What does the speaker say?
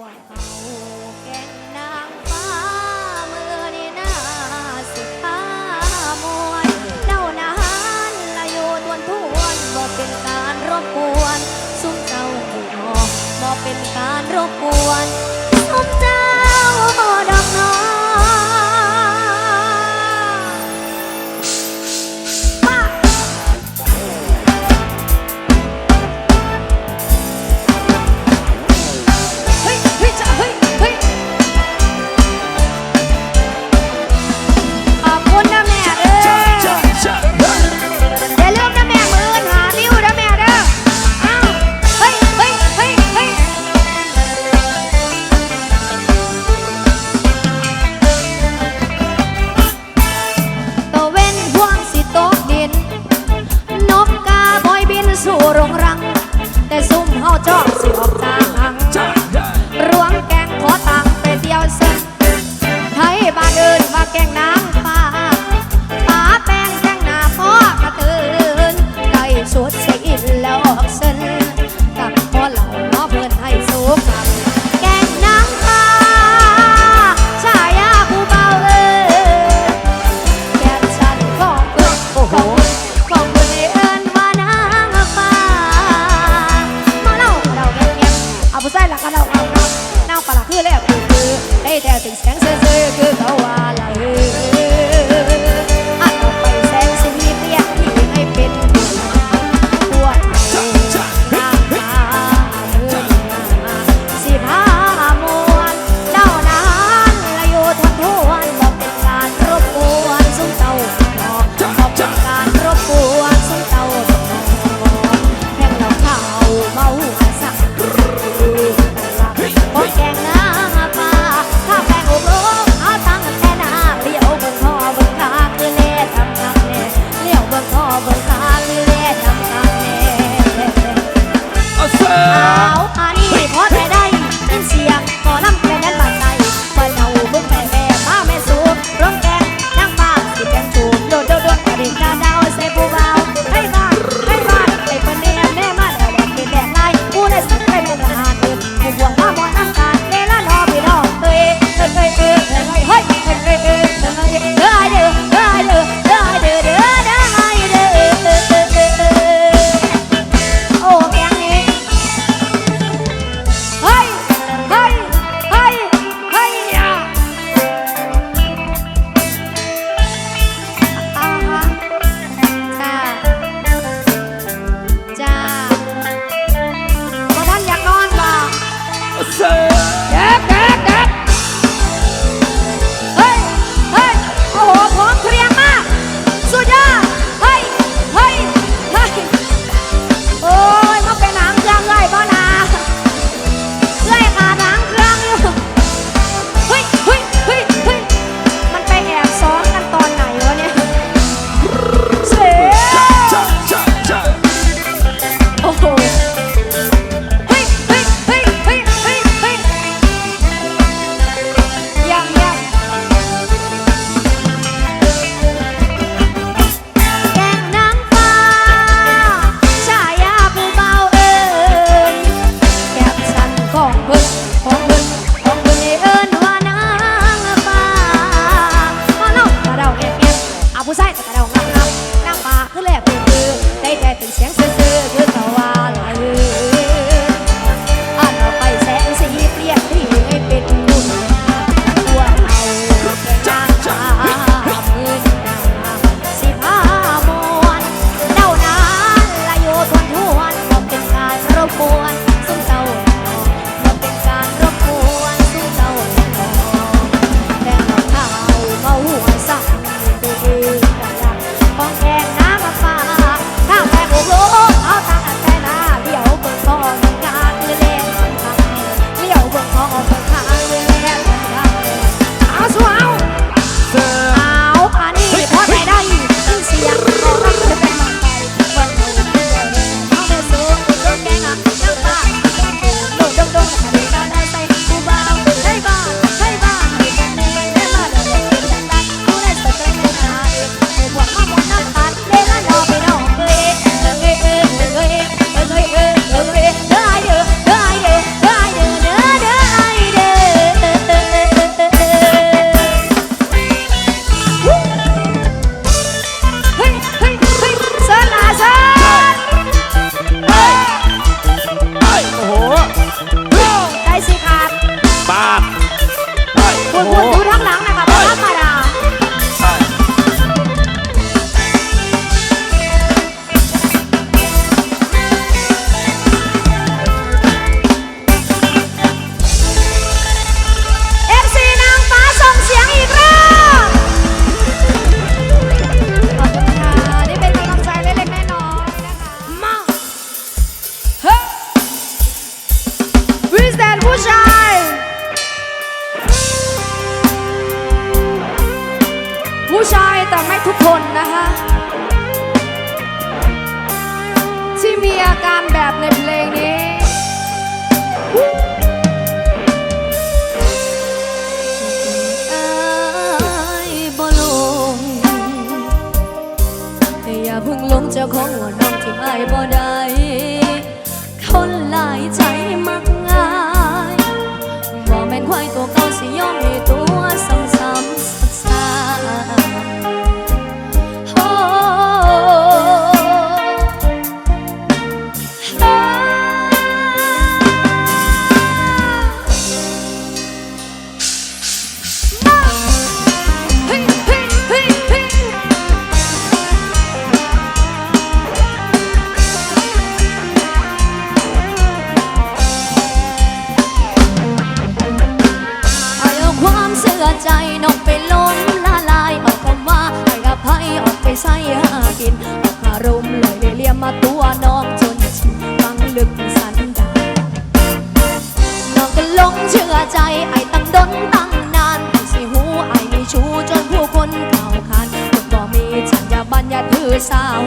วกเขาแก่นนางฟ้ามือนี่าสิพามวลเจ้านานลอยู่ทวนทวนบ่เป็นการรบกวนซุ้มเจ้าหูนอบ่เป็นการรบกวนซุ้มเจ้าดอกนอ คุณคุณดูทั้งหลังนะคะเพราะว่าใของหัวน้องที่ไม่บ่ได้คนหลายใจ Sao